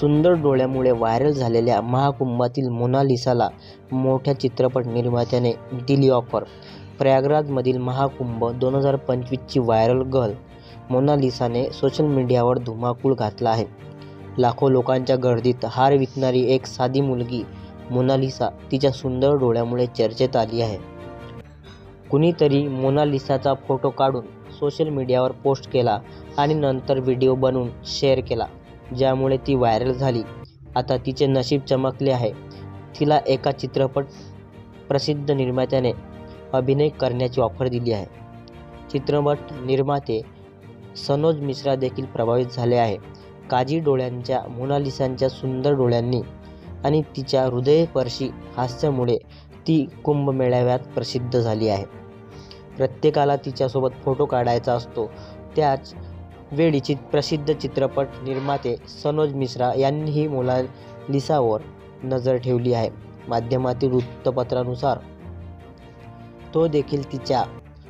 सुंदर डोळ्यामुळे व्हायरल झालेल्या महाकुंभातील मोनालिसाला मोठ्या चित्रपट निर्मात्याने दिली ऑफर. प्रयागराजमधील महाकुंभ दोन हजार पंचवीसची व्हायरल गर्ल. मोनालिसाने सोशल मीडियावर धुमाकूळ घातला आहे. लाखो लोकांच्या गर्दीत हार विकणारी एक साधी मुलगी मोनालिसा तिच्या सुंदर डोळ्यामुळे चर्चेत आली आहे. कुणीतरी मोनालिसाचा फोटो काढून सोशल मीडियावर पोस्ट केला आणि नंतर व्हिडिओ बनवून शेअर केला. ज्यामुळे ती व्हायरल झाली. आता तिचे नशीब चमकले आहे. तिला एका चित्रपट प्रसिद्ध निर्मात्याने अभिनय करण्याची ऑफर दिली आहे. चित्रपट निर्माते सनोज मिश्रा देखील प्रभावित झाले आहे. काजी डोळ्यांच्या मोनालिसांच्या सुंदर डोळ्यांनी आणि तिच्या हृदयपर्शी हास्यामुळे ती कुंभमेळाव्यात प्रसिद्ध झाली आहे. प्रत्येकाला तिच्यासोबत फोटो काढायचा असतो. त्याच वेळी चित प्रसिद्ध चित्रपट निर्माते सनोज मिश्रा यांनीही मोनालिसावर नजर ठेवली आहे. माध्यमातील वृत्तपत्रानुसार तो देखील तिच्या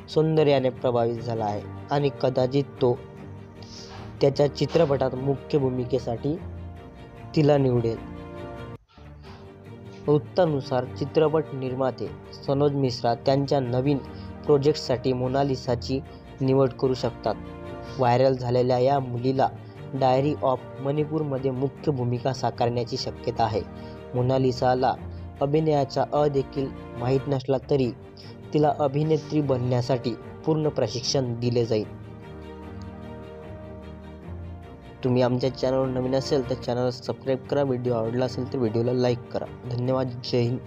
सौंदर्याने प्रभावित झाला आहे आणि कदाचित तो त्याच्या चित्रपटात मुख्य भूमिकेसाठी तिला निवडेल. वृत्तानुसार चित्रपट निर्माते सनोज मिश्रा त्यांच्या नवीन प्रोजेक्टसाठी मोनालिसाची निवड करू शकतात. व्हायरल झालेल्या या मुलीला डायरी ऑफ मणिपूरमध्ये मुख्य भूमिका साकारण्याची शक्यता आहे. मोनालिसाला अभिनयाचा अ देखील माहीत नसला तरी तिला अभिनेत्री बनण्यासाठी पूर्ण प्रशिक्षण दिले जाईल. तुम्ही आमच्या चॅनलवर नवीन असेल तर चॅनल सबस्क्राईब करा. व्हिडिओ आवडला असेल तर व्हिडिओला लाईक करा. धन्यवाद. जय हिंद.